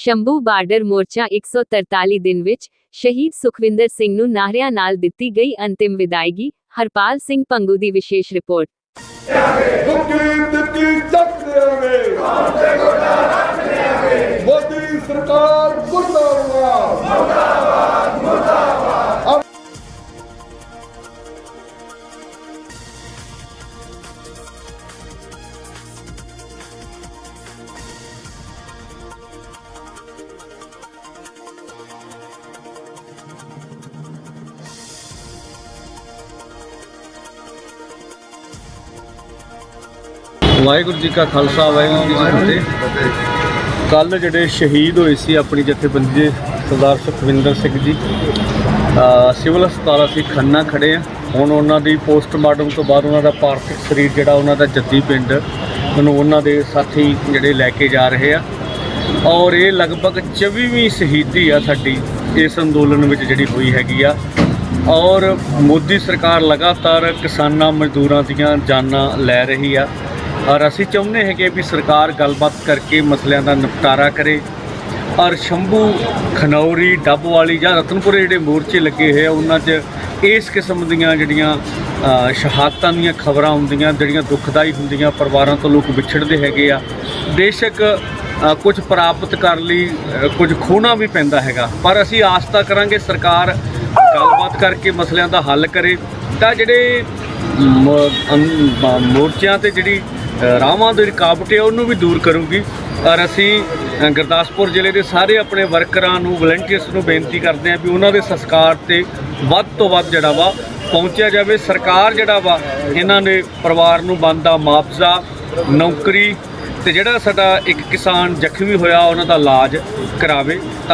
Shambhu border ਮੋਰਚਾ 143 ਦਿਨ ਵਿੱਚ ਸ਼ਹੀਦ ਸੁਖਵਿੰਦਰ ਸਿੰਘ ਨੂੰ ਨਾਹਰਿਆਂ ਨਾਲ ਦਿੱਤੀ ਗਈ ਅੰਤਿਮ ਵਿਦਾਇਗੀ, ਹਰਪਾਲ ਸਿੰਘ ਪੰਗੂ ਦੀ ਵਿਸ਼ੇਸ਼ ਰਿਪੋਰਟ। ਵਾਹਿਗੁਰੂ ਜੀ ਕਾ ਖਾਲਸਾ, ਵਾਹਿਗੁਰੂ ਜੀ ਕੀ ਫਤਿਹ। ਕੱਲ ਜਿਹੜੇ ਸ਼ਹੀਦ ਹੋਏ ਸੀ ਆਪਣੀ ਜਥੇਬੰਦੀ ਦੇ ਸਰਦਾਰ ਸੁਖਵਿੰਦਰ ਸਿੰਘ ਜੀ ਸਿਵਲ ਹਸਪਤਾਲ ਅਸੀਂ ਖੰਨਾ ਖੜੇ ਆ ਹੁਣ ਉਹਨਾਂ ਦੀ ਪੋਸਟਮਾਰਟਮ ਤੋਂ ਬਾਅਦ ਉਹਨਾਂ ਦਾ ਪਾਰਥਿਵ ਸਰੀਰ ਜਿਹੜਾ ਉਹਨਾਂ ਦਾ ਜੱਦੀ ਪਿੰਡ ਉਹਨੂੰ ਉਹਨਾਂ ਦੇ ਸਾਥੀ ਜਿਹੜੇ ਲੈ ਕੇ ਜਾ ਰਹੇ ਆ। ਔਰ ਇਹ ਲਗਭਗ 24ਵੀਂ ਸ਼ਹੀਦੀ ਆ ਸਾਡੀ ਇਸ ਅੰਦੋਲਨ ਵਿੱਚ ਜਿਹੜੀ ਹੋਈ ਹੈਗੀ ਆ। ਔਰ ਮੋਦੀ ਸਰਕਾਰ ਲਗਾਤਾਰ ਕਿਸਾਨਾਂ ਮਜ਼ਦੂਰਾਂ ਦੀਆਂ ਜਾਨਾਂ ਲੈ ਰਹੀ ਆ। ਔਰ ਅਸੀਂ ਚਾਹੁੰਦੇ ਹੈਗੇ ਵੀ ਸਰਕਾਰ ਗੱਲਬਾਤ ਕਰਕੇ ਮਸਲਿਆਂ ਦਾ ਨਿਪਟਾਰਾ ਕਰੇ। ਔਰ ਸ਼ੰਭੂ ਖਨੌਰੀ ਡੱਬ ਵਾਲੀ ਜਾਂ ਰਤਨਪੁਰੇ ਜਿਹੜੇ ਮੋਰਚੇ ਲੱਗੇ ਹੋਏ ਆ ਉਹਨਾਂ 'ਚ ਇਸ ਕਿਸਮ ਦੀਆਂ ਜਿਹੜੀਆਂ ਸ਼ਹਾਦਤਾਂ ਦੀਆਂ ਖਬਰਾਂ ਹੁੰਦੀਆਂ ਜਿਹੜੀਆਂ ਦੁਖਦਾਈ ਹੁੰਦੀਆਂ ਪਰਿਵਾਰਾਂ ਤੋਂ ਲੋਕ ਵਿਛੜਦੇ ਹੈਗੇ ਆ। ਬੇਸ਼ੱਕ ਅ, ਕੁਝ ਪ੍ਰਾਪਤ ਕਰਨ ਲਈ ਕੁਝ ਖੋਣਾ ਵੀ ਪੈਂਦਾ ਹੈਗਾ। ਪਰ ਅਸੀਂ ਆਸ ਤਾਂ ਕਰਾਂਗੇ ਸਰਕਾਰ ਗੱਲਬਾਤ ਕਰਕੇ ਮਸਲਿਆਂ ਦਾ ਹੱਲ ਕਰੇ। ਤਾਂ ਜਿਹੜੇ ਮੋਰਚਿਆਂ ਤੇ ਜਿਹੜੀ ਰਾਹਾਂ ਦੀ ਰੁਕਾਵਟ ਹੈ, ਉਹਨੂੰ ਵੀ ਦੂਰ ਕਰੂਗੀ। ਔਰ ਅਸੀਂ ਗੁਰਦਾਸਪੁਰ ਜ਼ਿਲ੍ਹੇ ਦੇ ਸਾਰੇ ਆਪਣੇ ਵਰਕਰਾਂ ਨੂੰ ਵਲੰਟੀਅਰਸ ਨੂੰ ਬੇਨਤੀ ਕਰਦੇ ਹਾਂ ਵੀ ਉਹਨਾਂ ਦੇ ਸੰਸਕਾਰ ਤੇ ਵੱਧ ਤੋਂ ਵੱਧ ਜਿਹੜਾ ਵਾ ਪਹੁੰਚਿਆ ਜਾਵੇ। ਸਰਕਾਰ ਜਿਹੜਾ ਵਾ, ਇਹਨਾਂ ਦੇ ਪਰਿਵਾਰ ਨੂੰ ਬਣਦਾ ਮੁਆਵਜ਼ਾ, ਨੌਕਰੀ ਤੇ ਜਿਹੜਾ ਸਾਡਾ ਇੱਕ ਕਿਸਾਨ ਜ਼ਖਮੀ ਹੋਇਆ, ਉਹਨਾਂ ਦਾ ਇਲਾਜ ਕਰਾਵੇ।